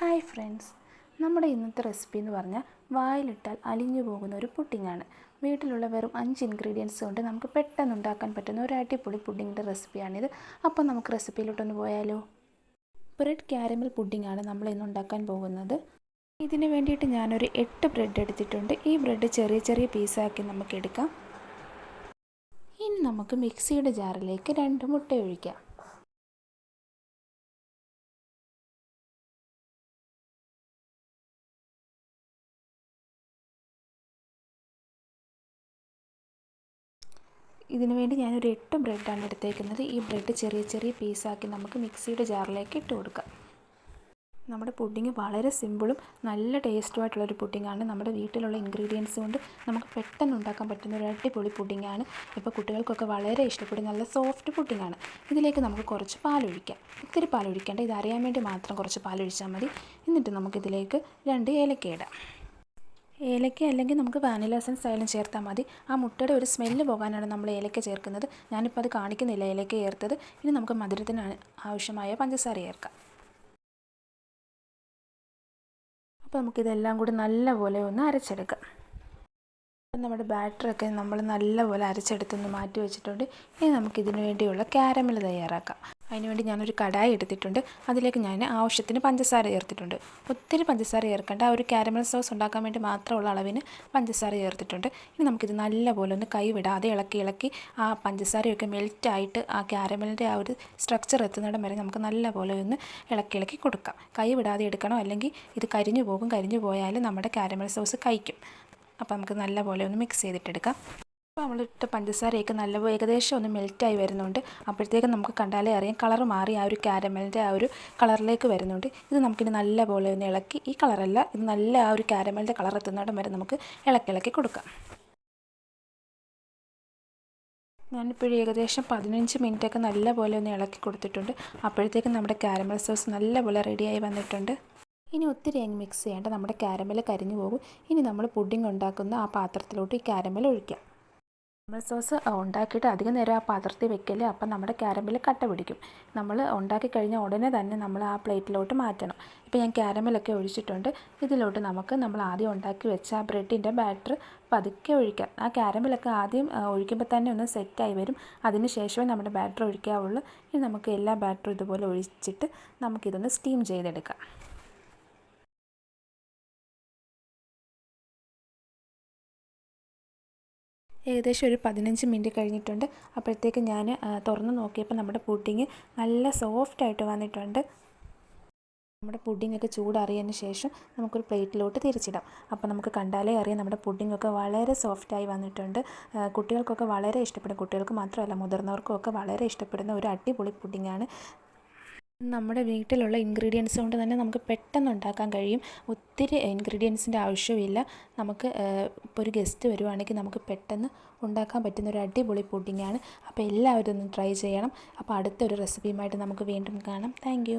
Hi friends. നമ്മുടെ ഇന്നത്തെ recipe എന്ന് പറഞ്ഞാൽ വായിലിട്ടാൽ അലിഞ്ഞു പോകുന്ന ഒരു പുഡിങ്ങാണ് വീട്ടിലുള്ള വെറും അഞ്ച് ഇൻഗ്രീഡിയൻസ് കൊണ്ട് നമുക്ക് പെട്ടെന്ന് ഉണ്ടാക്കാൻ പറ്റുന്ന ഒരു അടിപൊളി പുഡിങ്ങിന്റെ റെസിപ്പിയാണിത്. അപ്പോൾ നമുക്ക് റെസിപ്പിയിലോട്ടൊന്ന് പോയാലോ? ബ്രെഡ് ക്യാരമൽ പുഡിങ്ങാണ് നമ്മൾ ഇന്ന് ഉണ്ടാക്കാൻ പോകുന്നത്. ഇതിന് വേണ്ടിയിട്ട് ഞാനൊരു എട്ട് ബ്രെഡ് എടുത്തിട്ടുണ്ട്. ഈ ബ്രെഡ് ചെറിയ ചെറിയ പീസാക്കി നമുക്ക് എടുക്കാം. ഇനി നമുക്ക് മിക്സിയുടെ ജാറിലേക്ക് രണ്ട് മുട്ട ഒഴിക്കാം. ഇതിനു വേണ്ടി ഞാനൊരു എട്ട് ബ്രെഡാണ് എടുത്തേക്കുന്നത്. ഈ ബ്രെഡ് ചെറിയ ചെറിയ പീസാക്കി നമുക്ക് മിക്സിയുടെ ജാറിലേക്ക് ഇട്ട് കൊടുക്കാം. നമ്മുടെ പുഡിങ് വളരെ സിമ്പിളും നല്ല ടേസ്റ്റുമായിട്ടുള്ളൊരു പുഡിങ്ങാണ്. നമ്മുടെ വീട്ടിലുള്ള ഇൻഗ്രീഡിയൻസ് കൊണ്ട് നമുക്ക് പെട്ടെന്ന് ഉണ്ടാക്കാൻ പറ്റുന്ന ഒരു അടിപൊളി പുഡിങ്ങാണ്. ഇപ്പോൾ കുട്ടികൾക്കൊക്കെ വളരെ ഇഷ്ടപ്പെടും നല്ല സോഫ്റ്റ് പുഡിങ്ങാണ്. ഇതിലേക്ക് നമുക്ക് കുറച്ച് പാലൊഴിക്കാം. ഒത്തിരി പാലൊഴിക്കേണ്ട. ഇത് അറിയാൻ വേണ്ടി മാത്രം കുറച്ച് പാലൊഴിച്ചാൽ മതി. എന്നിട്ട് നമുക്കിതിലേക്ക് രണ്ട് ഏലക്ക ഇടാം. ഏലക്ക അല്ലെങ്കിൽ നമുക്ക് വാനില എസൻസ് ആയാലും ചേർത്താൽ മതി. ആ മുട്ടയുടെ ഒരു സ്മെല്ല് പോകാനാണ് നമ്മൾ ഏലക്ക ചേർക്കുന്നത്. ഞാനിപ്പോൾ അത് കാണിക്കുന്നില്ല ഏലക്ക ചേർത്തത്. ഇനി നമുക്ക് മധുരത്തിന് ആവശ്യമായ പഞ്ചസാര ചേർക്കാം. അപ്പോൾ നമുക്കിതെല്ലാം കൂടി നല്ലപോലെ ഒന്ന് അരച്ചെടുക്കാം. നമ്മുടെ ബാറ്ററൊക്കെ നമ്മൾ നല്ലപോലെ അരച്ചെടുത്തൊന്ന് മാറ്റി വെച്ചിട്ടുണ്ട്. ഇനി നമുക്കിതിന് വേണ്ടിയുള്ള ക്യാരമൽ തയ്യാറാക്കാം. അതിനുവേണ്ടി ഞാനൊരു കടായി എടുത്തിട്ടുണ്ട്. അതിലേക്ക് ഞാൻ ആവശ്യത്തിന് പഞ്ചസാര ചേർത്തിട്ടുണ്ട്. ഒത്തിരി പഞ്ചസാര ചേർക്കേണ്ട. ആ ഒരു കാരമൽ സോസ് ഉണ്ടാക്കാൻ വേണ്ടി മാത്രമുള്ള അളവിന് പഞ്ചസാര ചേർത്തിട്ടുണ്ട്. ഇനി നമുക്കിത് നല്ലപോലെ ഒന്ന് കൈവിടാതെ ഇളക്കി ഇളക്കി ആ പഞ്ചസാരയൊക്കെ മെൽറ്റായിട്ട് ആ കാരമലിന്റെ ആ ഒരു സ്ട്രക്ചർ എത്തുന്നിടം വരെ നമുക്ക് നല്ലപോലെ ഒന്ന് ഇളക്കി ഇളക്കി കൊടുക്കാം. കൈവിടാതെ എടുക്കണം? അല്ലെങ്കിൽ ഇത് കരിഞ്ഞു പോകും. കരിഞ്ഞു പോയാൽ നമ്മുടെ കാരമൽ സോസ് കഴിക്കും. അപ്പോൾ നമുക്ക് നല്ലപോലെ ഒന്ന് മിക്സ് ചെയ്തിട്ടെടുക്കാം. അപ്പോൾ നമ്മളിട്ട പഞ്ചസാരയൊക്കെ നല്ല ഏകദേശം ഒന്ന് മെൽറ്റായി വരുന്നുണ്ട്. അപ്പോഴത്തേക്കും നമുക്ക് കണ്ടാലേ അറിയാം കളർ മാറി ആ ഒരു കാരമലിന്റെ ആ ഒരു കളറിലേക്ക് വരുന്നുണ്ട്. ഇത് നമുക്കിനി നല്ല പോലെ ഒന്ന് ഇളക്കി ഈ കളറല്ല ഇത് നല്ല ആ ഒരു കാരമലിന്റെ കളർ എത്തുന്നിടം വരെ നമുക്ക് ഇളക്കി ഇളക്കി കൊടുക്കാം. ഞാനിപ്പോഴും ഏകദേശം പതിനഞ്ച് മിനിറ്റൊക്കെ നല്ല പോലെ ഒന്ന് ഇളക്കി കൊടുത്തിട്ടുണ്ട്. അപ്പോഴത്തേക്കും നമ്മുടെ കാരമൽ സോസ് നല്ല പോലെ റെഡിയായി വന്നിട്ടുണ്ട്. ഇനി ഒത്തിരി അങ്ങ് മിക്സ് ചെയ്യേണ്ട. നമ്മുടെ കാരമൽ കരിഞ്ഞു പോകും. ഇനി നമ്മൾ പുഡിംഗ് ഉണ്ടാക്കുന്ന ആ പാത്രത്തിലോട്ട് ഈ കാരമൽ ഒഴിക്കാം. നമ്മൾ സോസ് ഉണ്ടാക്കിയിട്ട് അധികം നേരം ആ പാത്രത്തിൽ വെക്കൽ അപ്പം നമ്മുടെ കാരമൽ കട്ട പിടിക്കും. നമ്മൾ ഉണ്ടാക്കി കഴിഞ്ഞ ഉടനെ തന്നെ നമ്മൾ ആ പ്ലേറ്റിലോട്ട് മാറ്റണം. ഇപ്പോൾ ഞാൻ കാരമലൊക്കെ ഒഴിച്ചിട്ടുണ്ട്. ഇതിലോട്ട് നമുക്ക് നമ്മൾ ആദ്യം ഉണ്ടാക്കി വെച്ച ആ ബ്രെഡിന്റെ ബാറ്റർ പതുക്കെ ഒഴിക്കാം. ആ കാരമലൊക്കെ ആദ്യം ഒഴിക്കുമ്പോൾ തന്നെ ഒന്ന് സെറ്റായി വരും. അതിന് ശേഷമേ നമ്മുടെ ബാറ്റർ ഒഴിക്കാവുള്ളൂ. ഇനി നമുക്ക് എല്ലാ ബാറ്ററും ഇതുപോലെ ഒഴിച്ചിട്ട് നമുക്കിതൊന്ന് സ്റ്റീം ചെയ്തെടുക്കാം. ഏകദേശം ഒരു പതിനഞ്ച് മിനിറ്റ് കഴിഞ്ഞിട്ടുണ്ട്. അപ്പോഴത്തേക്ക് ഞാൻ തുറന്ന് നോക്കിയപ്പോൾ നമ്മുടെ പുഡിങ് നല്ല സോഫ്റ്റായിട്ട് വന്നിട്ടുണ്ട്. നമ്മുടെ പുഡിങ്ങൊക്കെ ചൂടറിയതിന് ശേഷം നമുക്കൊരു പ്ലേറ്റിലോട്ട് തിരിച്ചിടാം. അപ്പോൾ നമുക്ക് കണ്ടാലേ അറിയാം നമ്മുടെ പുഡിങ്ങൊക്കെ വളരെ സോഫ്റ്റായി വന്നിട്ടുണ്ട്. കുട്ടികൾക്കൊക്കെ വളരെ ഇഷ്ടപ്പെടും. കുട്ടികൾക്ക് മാത്രമല്ല മുതിർന്നവർക്കും ഒക്കെ വളരെ ഇഷ്ടപ്പെടുന്ന ഒരു അടിപൊളി പുഡിങ്ങാണ്. നമ്മുടെ വീട്ടിലുള്ള ഇൻഗ്രീഡിയൻസ് കൊണ്ട് തന്നെ നമുക്ക് പെട്ടെന്ന് ഉണ്ടാക്കാൻ കഴിയും. ഒത്തിരി ഇൻഗ്രീഡിയൻസിന്റെ ആവശ്യമില്ല നമുക്ക് ഇപ്പോൾ ഒരു ഗസ്റ്റ് വരുവാണെങ്കിൽ നമുക്ക് പെട്ടെന്ന് ഉണ്ടാക്കാൻ പറ്റുന്ന ഒരു അടിപൊളി പുഡിങ്ങാണ് അപ്പോൾ എല്ലാവരും ഒന്ന് ട്രൈ ചെയ്യണം. അപ്പോൾ അടുത്തൊരു റെസിപ്പിയുമായിട്ട് നമുക്ക് വീണ്ടും കാണാം. താങ്ക്